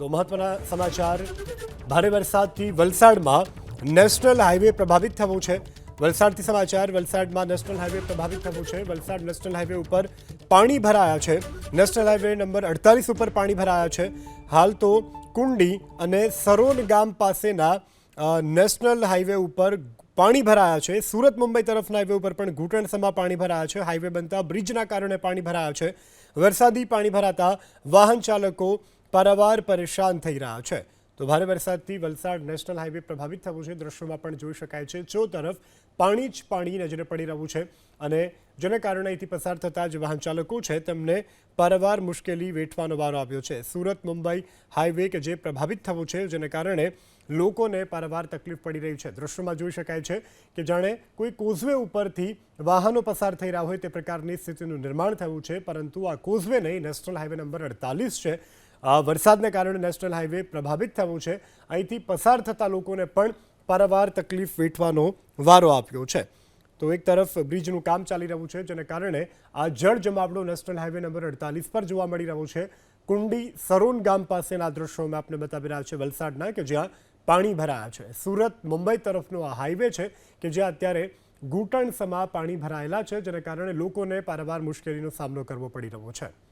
તો મહત્વના સમાચાર. ભારે વરસાદથી વલસાડમાં નેશનલ હાઈવે પ્રભાવિત થવું છે. વલસાડથી સમાચાર, વલસાડમાં નેશનલ હાઈવે પ્રભાવિત થવું છે. વલસાડ નેશનલ હાઈવે ઉપર પાણી ભરાયા છે. નેશનલ હાઈવે નંબર અડતાલીસ ઉપર પાણી ભરાયા છે. હાલ તો કુંડી અને સરોન ગામ પાસેના નેશનલ હાઈવે ઉપર પાણી ભરાયા છે. સુરત મુંબઈ તરફના હાઈવે ઉપર પણ ઘૂંટણસમાં પાણી ભરાયા છે. હાઈવે બનતા બ્રિજના કારણે પાણી ભરાયા છે. વરસાદી પાણી ભરાતા વાહન ચાલકો પારાવાર પરેશાન થઈ રહ્યા છે. તો ભારે વરસાદથી વલસાડ નેશનલ હાઈવે પ્રભાવિત થવું છે. દ્રશ્યોમાં પણ જોઈ શકાય છે. ચો તરફ પાણી જ પાણી નજરે પડી રહ્યું છે અને જેને કારણે અહીંથી પસાર થતા જે વાહન ચાલકો છે તેમને પારાવાર મુશ્કેલી વેઠવાનો વારો આવ્યો છે. સુરત, મુંબઈ હાઈવે કે જે પ્રભાવિત થવું છે જેને કારણે લોકોને પારાવાર તકલીફ પડી રહી છે. દ્રશ્યોમાં જોઈ શકાય છે કે જાણે કોઈ કોઝવે ઉપરથી વાહનો પસાર થઈ રહ્યા હોય તે પ્રકારની સ્થિતિનું નિર્માણ થયું છે. પરંતુ આ કોઝવે નહીં, નેશનલ હાઈવે નંબર અડતાલીસ છે. વરસાદને કારણે નેશનલ હાઈવે પ્રભાવિત થવું છે. અહીંથી પસાર થતા લોકોને પણ પારાવાર તકલીફ વેઠવાનો વારો આપ્યો છે. તો એક તરફ બ્રિજનું કામ ચાલી રહ્યું છે, જેને કારણે આ જળ જમાવડો નેશનલ હાઈવે નંબર અડતાલીસ પર જોવા મળી રહ્યો છે. કુંડી સરોન ગામ પાસેના દ્રશ્યો મેં આપને બતાવી રહ્યા છે વલસાડના, કે જ્યાં પાણી ભરાયા છે. સુરત, મુંબઈ તરફનો આ હાઈવે છે, કે જ્યાં અત્યારે ઘૂંટણસમાં પાણી ભરાયેલા છે, જેને કારણે લોકોને પારાવાર મુશ્કેલીનો સામનો કરવો પડી રહ્યો છે.